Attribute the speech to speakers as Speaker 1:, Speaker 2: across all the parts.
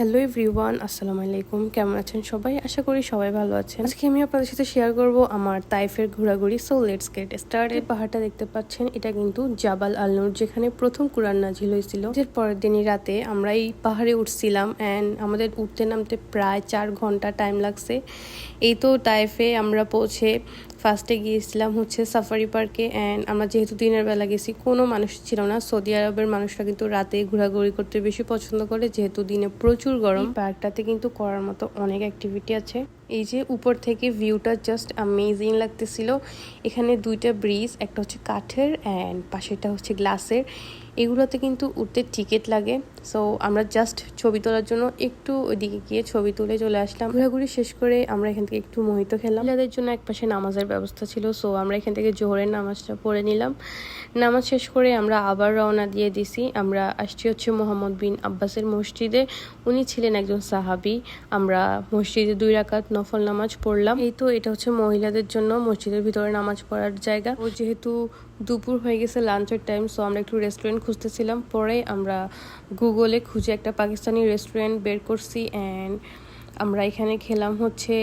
Speaker 1: Hello everyone আসসালামু আলাইকুম। কেমন আছেন সবাই? আশা করি সবাই ভালো আছেন। আজকে আমি আপনাদের সাথে শেয়ার করব আমার তাইফের ঘোরাঘুরি। সো লেটস গেট স্টার্ট এই পাহাড়টা দেখতে পাচ্ছেন, এটা কিন্তু জাবাল আল আলনুর যেখানে প্রথম কুরআন নাজিল হয়েছিল। এর পরের দিনই রাতে আমরা এই পাহাড়ে উঠছিলাম অ্যান্ড আমাদের উঠতে নামতে প্রায় চার ঘণ্টা টাইম লাগছে। এই তো তাইফে আমরা পৌঁছে ফার্স্টে গিয়েছিলাম হচ্ছে সাফারি পার্কে অ্যান্ড আমরা যেহেতু দিনের বেলা গেছি, কোনো মানুষ ছিল না। সৌদি আরবের মানুষরা কিন্তু রাতে ঘোরাঘুরি করতে বেশি পছন্দ করে, যেহেতু দিনে প্রচুর গরম। পার্কটাতে কিন্তু করার মতো অনেক অ্যাক্টিভিটি আছে। এই যে উপর থেকে ভিউটা জাস্ট অ্যামেজিং লাগতেছিল। এখানে দুইটা ব্রিজ একটা হচ্ছে কাঠের অ্যান্ড পাশেটা হচ্ছে গ্লাসের এগুলোতে কিন্তু উঠতে টিকিট লাগে। সো আমরা জাস্ট ছবি তোলার জন্য একটু ওইদিকে গিয়ে ছবি তুলে চলে আসলাম। ঘোরাঘুরি শেষ করে আমরা এখান থেকে একটু মোহিত খেলাম। যাদের জন্য এক পাশে নামাজের ব্যবস্থা ছিল। সো আমরা এখান থেকে জোহরের নামাজটা পড়ে নিলাম। নামাজ শেষ করে আমরা আবার রওনা দিয়ে দিছি। আমরা আসছি হচ্ছে মোহাম্মদ বিন আব্বাসের মসজিদে। উনি ছিলেন একজন সাহাবি। আমরা মসজিদে দুই রাকাত নফল নামাজ পড়লাম। এই তো, এটা হচ্ছে মহিলাদের জন্য মসজিদের ভিতরে নামাজ পড়ার জায়গা। ও যেহেতু দুপুর হয়ে গেছে লাঞ্চের টাইম সো আমরা একটু রেস্টুরেন্ট খুঁজতেছিলাম। পরে আমরা গুগলে খুঁজে একটা পাকিস্তানি রেস্টুরেন্ট বের করছি অ্যান্ড আমরা এখানে খেলাম হচ্ছে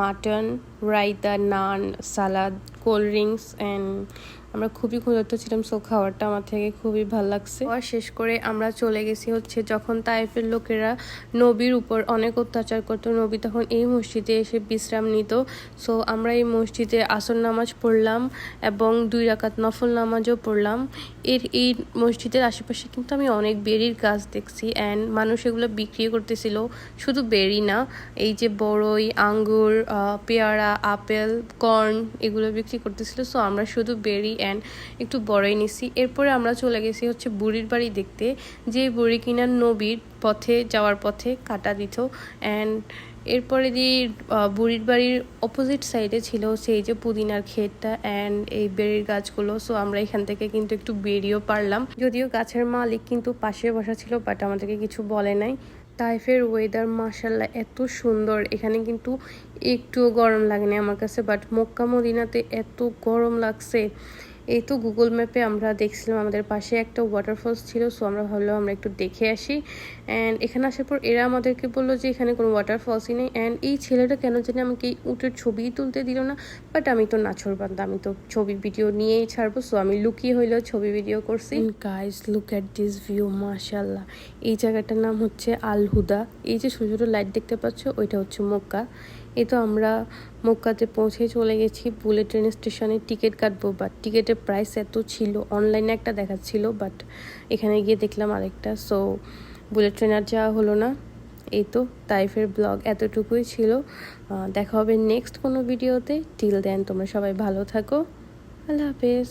Speaker 1: mutton raita naan, salad cold drinks and আমরা খুবই ক্ষুধার্ত ছিলাম সো খাবারটা আমার থেকে খুবই ভালো লাগছে। আর শেষ করে আমরা চলে গেছি হচ্ছে যখন তাইফের লোকেরা নবীর উপর অনেক অত্যাচার করতো, নবী তখন এই মসজিদে এসে বিশ্রাম নিত। সো আমরা এই মসজিদে আসর নামাজ পড়লাম এবং দুই রাকাত নফল নামাজও পড়লাম। এর, এই মসজিদের আশেপাশে কিন্তু আমি অনেক বেরির গাছ দেখছি অ্যান্ড মানুষ এগুলো বিক্রি করতেছিল। শুধু বেরি না, এই যে বড়ই, আঙ্গুর পেয়ারা, আপেল, কর্ন এগুলো বিক্রি করতেছিল। সো আমরা শুধু বেরি অ্যান্ড একটু বড়ই নিছি। এরপরে আমরা চলে গেছি হচ্ছে বুড়ির বাড়ি দেখতে। যে বুড়ি কিনার নবীর পথে, যাওয়ার পথে কাটা দিত। অ্যান্ড এরপরে দিয়ে বুড়ির বাড়ির অপোজিট সাইডে ছিল সেই যে পুদিনার ক্ষেতটা অ্যান্ড এই বেরির গাছগুলো। সো আমরা এখান থেকে কিন্তু একটু বেরিয়েও পারলাম। যদিও গাছের মালিক কিন্তু পাশে বসা ছিল বাট আমাদেরকে কিছু বলে নাই। তাইফের ওয়েদার মাসাল্লাহ এত সুন্দর। এখানে কিন্তু একটুও গরম লাগেনি আমার কাছে বাট মক্কা মদিনাতে এত গরম লাগছে। এই তো গুগল ম্যাপে আমরা দেখছিলাম আমাদের পাশে একটা ওয়াটারফলস ছিল সো আমরা ভাবলাম আমরা একটু দেখে আসি। অ্যান্ড এখানে আসার পর এরা আমাদেরকে বলল যে এখানে কোনো ওয়াটারফলসই নেই। অ্যান্ড এই ছেলেটা কেন জানি আমাকে এই উটের ছবি তুলতে দিল না বাট আমি তো নাছর বান্ধা আমি তো ছবি ভিডিও নিয়েই ছাড়বো সো আমি লুকিয়ে হইলেও ছবি ভিডিও করছি। Guys look at this view মাশাল্লাহ এই জায়গাটার নাম হচ্ছে আলহুদা। এই যে ছোটো ছোটো লাইট দেখতে পাচ্ছ, ওইটা হচ্ছে মক্কা। এ তো আমরা মক্কাতে পৌঁছে চলে গেছি। বুলেট ট্রেন স্টেশনে টিকিট কাটবো বাট টিকিটের প্রাইস এত ছিল। অনলাইনে একটা দেখাচ্ছিল বাট এখানে গিয়ে দেখলাম আরেকটা। সো বুলেট ট্রেন আর যাওয়া হলো না। এই তো, তাইফের ব্লগ এতটুকুই ছিল। দেখা হবে নেক্সট কোনো ভিডিওতে টিল দেন তোমরা সবাই ভালো থাকো। আল্লাহ হাফেজ।